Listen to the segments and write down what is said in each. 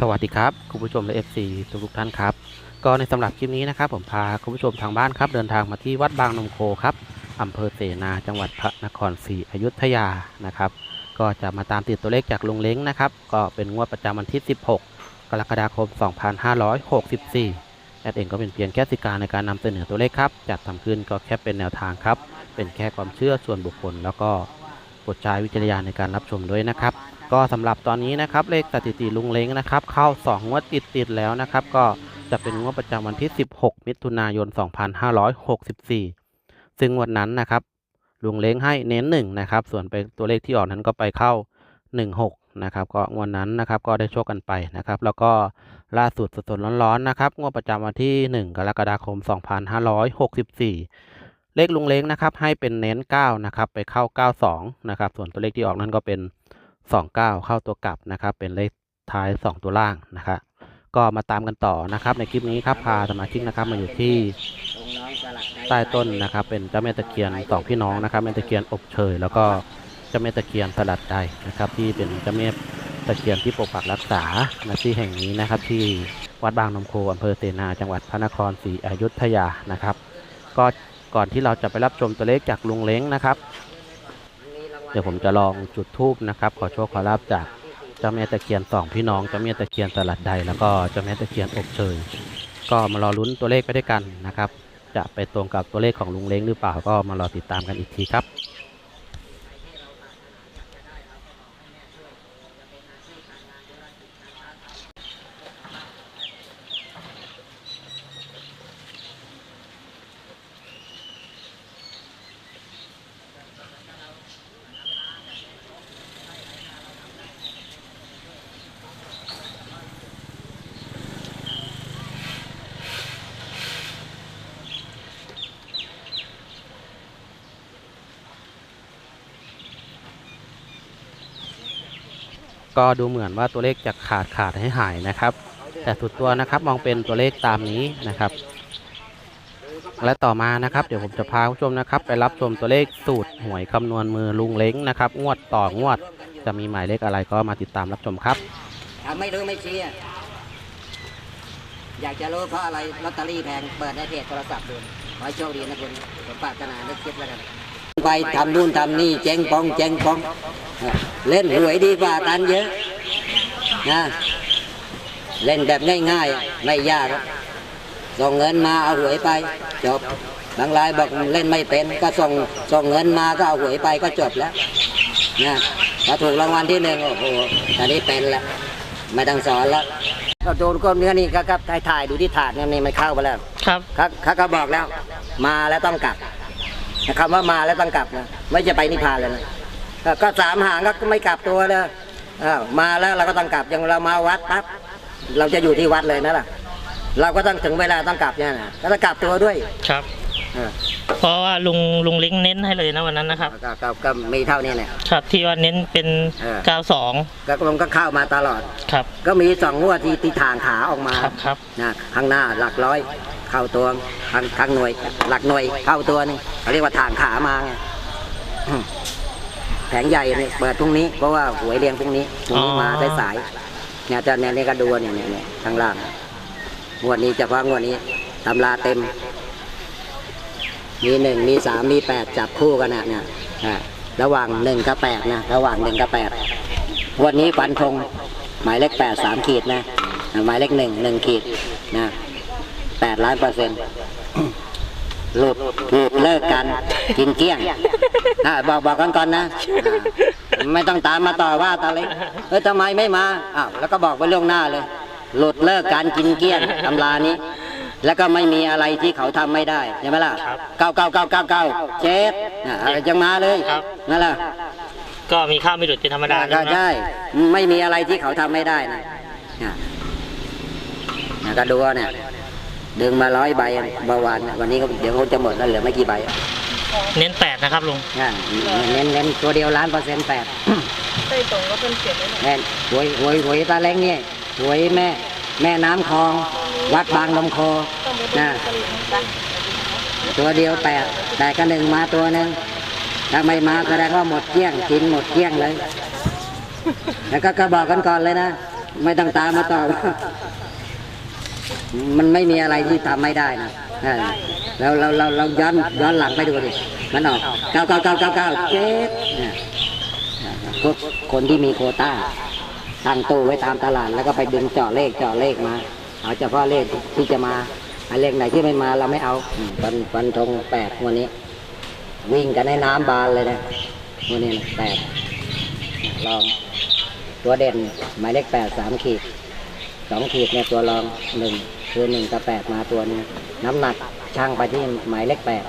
สวัสดีครับคุณผู้ชมและ FC ทุกทุกท่านครับ ก็ในสำหรับคลิปนี้นะครับ ผมพาคุณผู้ชมทางบ้านครับ เดินทางมาที่วัดบางนมโคครับอำเภอเสนาจังหวัดพระนครศรีอยุธยานะครับ ก็จะมาตามติดตัวเลขจากลุงเล้งนะครับ ก็เป็นงวดประจำวันที่ 16 กรกฎาคม 2564แอดเองก็เป็นเพียงแค่สิการในการนำเสนอตัวเลขครับจัดทำขึ้นก็แค่เป็นแนวทางครับ เป็นแค่ความเชื่อส่วนบุคคล แล้วก็โปดใช้วิจารณญาณในการรับชมด้วยนะครับ ก็สำหรับตอนนี้นะครับเลขสถิติลุงเล้งนะครับเข้า 2 งวดติดติดๆแล้วนะครับ ก็จะเป็นงวดประจำวันที่ 16 มิถุนายน 2564 ซึ่งงวดนั้นนะครับลุงเล้งให้เน้น1นะครับส่วนไปตัวเลขที่ออกนั้นก็ไปเข้า 16นะครับก็งวดนั้นนะครับก็ได้โชคกันไปนะครับ แล้วก็ล่าสุดสดๆร้อนๆนะครับงวดประจำวันที่ 1 กรกฎาคม 2564 เลขลุงเล้งนะครับให้เป็นเน้น9นะครับไปเข้า 92นะครับส่วนตัวเลขที่ออกนั้นก็เป็น 29 เข้าตัวกลับนะครับ เป็นเลขท้าย 2 ตัวล่างนะครับก็มาตามกันต่อนะครับ ในคลิปนี้ครับพาสมาชิกนะครับมาอยู่ที่ใต้ต้นนะครับ เป็นเจ้าแม่ตะเคียนสองพี่น้องนะครับแม่ตะเคียนอบเชยแล้วก็เจ้าแม่ตะเคียนสลัดใดนะครับ ที่เป็นเจ้าแม่ตะเคียนที่ปกปักรักษาณที่แห่งนี้นะครับ ที่วัดบางนมโคอำเภอเสนาจังหวัดพระนครศรีอยุธยานะครับ ก็ก่อนที่เราจะไปรับชมตัวเลขจากลุงเล้งนะครับ เดี๋ยวผมจะลองจุดทูบนะครับ ขอโชคขอลาบจากเจ้าแม่ตะเคียนสองพี่น้องเจ้าแม่ตะเคียนสลัดใดแล้วก็เจ้าแม่ตะเคียนอบเชยก็มารอลุ้นตัวเลขไปด้วยกันนะครับ จะไปตรงกับตัวเลขของลุงเล้งหรือเปล่าก็มารอติดตามกันอีกทีครับ ก็ดูเหมือนว่าตัวเลขจะขาดขาดให้หายนะครับ แต่สุดตัวนะครับมองเป็นตัวเลขตามนี้นะครับ และต่อมานะครับ เดี๋ยวผมจะพาคุณผู้ชมนะครับ ไปรับชมตัวเลขสูตรหวยคำนวณมือลุงเล้งนะครับ งวดต่องวด จะมีหมายเลขอะไรก็มาติดตามรับชมครับไม่รู้ไม่ชี้อะอยากจะรู้เพราะอะไรลอตเตอรี่แพงเปิดในเพจโทรศัพท์ดูขอโชคดีนะคุณผมปรารถนานึกคิดแล้วกัน ไปทำนู่นทำนี่เจ๊งปองเจ๊งปองเออเล่นหวยดีกว่ากันเยอะนะเล่นแบบง่ายๆอะไม่ยากหรอกส่งเงินมาเอาหวยไป จบบางรายบอกเล่นไม่เป็นก็ส่งส่งเงินมาก็เอาหวยไปก็จบแล้วนะถ้าถูกรางวัลที่หนึ่งโอ้โหอันนี้เป็นแล้วไม่ต้องสอนแล้วก็โดนก้มเนื้อนี่ก็ครับถ่ายถ่ายดูที่ถาดเนี่ยนี่มันเข้าไปแล้วครับครับเขาก็บอกแล้ว มาแล้วต้องกลับ คำว่ามาแล้วต้องกลับนะไม่จะไปนิพพานเลยนะก็สามหางก็ไม่กลับตัวเลยมาแล้วเราก็ต้องกลับอย่างเรามาวัดปั๊บเราจะอยู่ที่วัดเลยนะล่ะ เราก็ต้องถึงเวลาต้องกลับเนี่ยนะก็ต้องกลับตัวด้วยครับ เออเพราะว่าลุงลุงเล้งเน้นให้เลยนะวันนั้นนะครับก็ก็ก็มีเท่านี้เนี่ยครับที่ว่าเน้นเป็นเออ92ก็มันก็เข้ามาตลอด ครับ ก็มีสองงวดที่ที่ทางขาออกมาครับครับ นะข้างหน้าหลักร้อย เข้าตัวข้างข้างหน่วย หลักหน่วยเข้าตัวหนึงเขาเรียกว่าทางขามาไงอืมแผงใหญ่เนี่ยเปิดพรุ่งนี้เพราะว่าหวยเรียงพรุ่งนี้พรุ่งนี้มาสายสายๆเนี่ยจะเนี่ยเนี่ยก็ดูเนี่ยเนี่ยเนี่ยข้างล่างงวดนี้เฉพาะงวดนี้ตำราเต็ม มีหนึ่งมีสามมีแปดจับคู่กันนะเนี่ยระหว่างหนึ่งกับแปดนะระหว่างหนึ่งกับแปดวันนี้ฟันธงหมายเลขแปดสามขีดนะอ่าหมายเลขหนึ่งหนึ่งขีดนะแปดล้านเปอร์เซ็นต์หลุดหลุดเลิกกันกินเกลี้ยงอ่าบอกบอกกันก่อนนะ ไม่ต้องตามมาต่อว่าตาเล็กเออทำไมไม่มาอ้าวแล้วก็บอกไว้ล่วงหน้าเลย หลุดเลิกการกินเกลี้ยงตำรานี้ แล้วก็ไม่มีอะไรที่เขาทำไม่ได้ใช่ไหมล่ะครับเก้าเก้าเก้าเก้าเก้าเจ็ดอะอะไรยังมาเลยครับนั่นแหละก็มีข้าวไม่หลุดเป็นธรรมดาก็นะใช่ไม่มีอะไรที่เขาทำไม่ได้นะอะอะก็ดูว่าเนี่ยดึงมาร้อยใบเมื่อวานวันนี้ก็เดี๋ยวเขาจะหมดแล้วเหลือไม่กี่ใบเน้น8นะครับลุงอะเน้นเน้นตัวเดียวล้านเปอร์เซ็นต์แปดใต้ตรงก็เป็นเขียนไว้หน่อยแน่นหวยหวยหวยตาเล้งเนี่ยหวยแม่ แม่น้ำคลอง วัดบางลำโคอนะตัวเดียวแปดแต่ก็หนึ่งมาตัวหนึ่งถ้าไม่มาแสดงว่าหมดเกลี้ยงกินหมดเกลี้ยงเลย แล้วก็ก็บอกกันก่อนเลยนะ ไม่ต้องตามมาตอบมันไม่มีอะไรที่ทำไม่ได้นะแล้วเราเราเราย้อนย้อนหลังไปดูดิมันออกเก้าเก้าเก้าเก้าเก้าเจ็ดเนี่ยก็คนที่มีโคต้าตั้งตู้ไว้ตามตลาดแล้วก็ไปดึงเจาะเลขเจาะเลขมา เอาเฉพาะเลขที่จะมาไอ้เลขไหนที่ไม่มาเราไม่เอาฟันฟันธงแปดวันนี้ วิ่งกันให้น้ำบานเลยนะวันนี้แปดลอง ตัวเด่นหมายเลขแปดสามขีดสองขีดเนี่ยตัวรองหนึ่งคือหนึ่งกับแปดมาตัวนึงน้ำหนักช่างไปที่หมายเลขแปด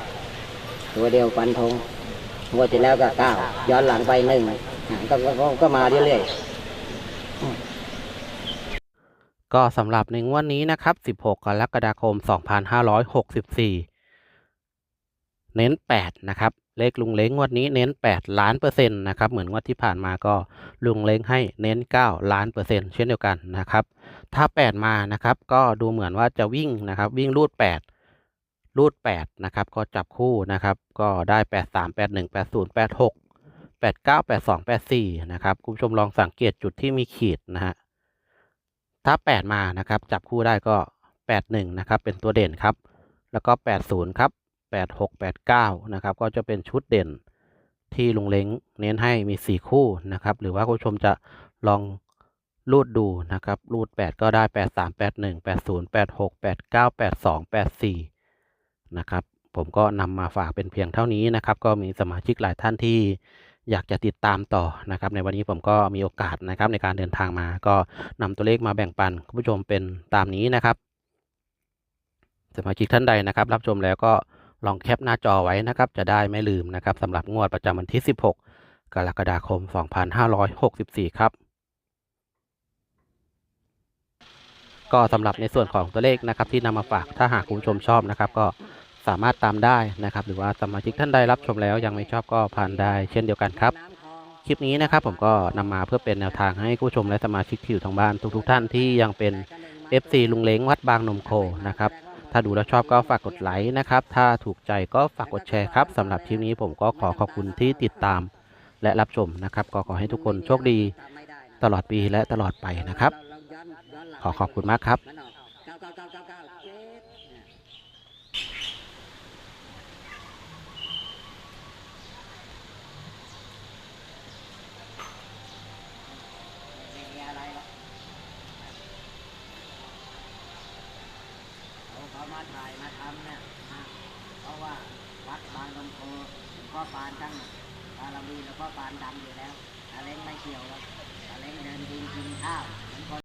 ตัวเดียวฟันธงงวดที่แล้วก็เก้าย้อนหลังไปหนึ่งก็ก็ก็ก็มาเรื่อย ก็สำหรับในงวดนนี้นะครับ 16 กรกฎาคม 2564 เน้น 8 นะครับ เลขลุงเล้งงวดนี้เน้น 8 ล้านเปอร์เซ็นต์นะครับ เหมือนงวดที่ผ่านมาก็ลุงเล้งให้เน้น 9 ล้านเปอร์เซ็นต์เช่นเดียวกันนะครับ ถ้า 8 มานะครับ ก็ดูเหมือนว่าจะวิ่งนะครับ วิ่งรูด 8 รูด 8 นะครับ ก็จับคู่นะครับ ก็ได้ 8 3 8 1 8 0 8 6 8 9 8 2 8 4 นะครับ คุณผู้ชมลองสังเกตจุดที่มีขีดนะฮะ ถ้า 8 มานะครับ จับคู่ได้ก็ 81 นะครับ เป็นตัวเด่นครับ แล้วก็ 80 ครับ 86 89 นะครับ ก็จะเป็นชุดเด่นที่ลุงเล้งเน้นให้มี 4 คู่นะครับ หรือว่าคุณผู้ชมจะลองรูดดูนะครับรูด 8 ก็ได้ 83 81 80 86 89 82 84 นะครับ ผมก็นำมาฝากเป็นเพียงเท่านี้นะครับ ก็มีสมาชิกหลายท่านที่ อยากจะติดตามต่อนะครับ ในวันนี้ผมก็มีโอกาสนะครับในการเดินทางมา ก็นำตัวเลขมาแบ่งปันคุณผู้ชมเป็นตามนี้นะครับสมาชิกท่านใดนะครับ รับชมแล้วก็ลองแคปหน้าจอไว้นะครับ จะได้ไม่ลืมนะครับสำหรับงวดประจำวันที่ 16 กรกฎาคม 2564 ครับ ก็สำหรับในส่วนของตัวเลขนะครับที่นำมาฝากถ้าหากคุณผู้ชมชอบนะครับ ก็ สามารถตามได้นะครับ หรือว่าสมาชิกท่านใดรับชมแล้วยังไม่ชอบก็ผ่านได้เช่นเดียวกันครับ คลิปนี้นะครับผมก็นำมาเพื่อเป็นแนวทางให้ผู้ชมและสมาชิกที่อยู่ทางบ้านทุกๆท่านที่ยังเป็น FC ลุงเล้งวัดบางนมโคนะครับถ้าดูแล้วชอบก็ฝากกดไลค์นะครับ ถ้าถูกใจก็ฝากกดแชร์ครับสำหรับคลิปนี้ผมก็ขอขอบคุณที่ติดตามและรับชมนะครับ ก็ขอให้ทุกคนโชคดีตลอดปีและตลอดไปนะครับ ขอขอบคุณมากครับ มันออกเก้าเก้าเก้าเก้าเก้าเจ็ดเนี่ยไม่มีอะไรหรอกเขาเขา มาถ่ายมาทำเนี่ยนะเพราะว่าวัดบางลำโพหลวงพ่อปานทั้งบารมีหลวงพ่อปานดำอยู่แล้วอาเล้งไม่เกี่ยวหรอกอาเล้งเดินดินกินข้าวเหมือนคน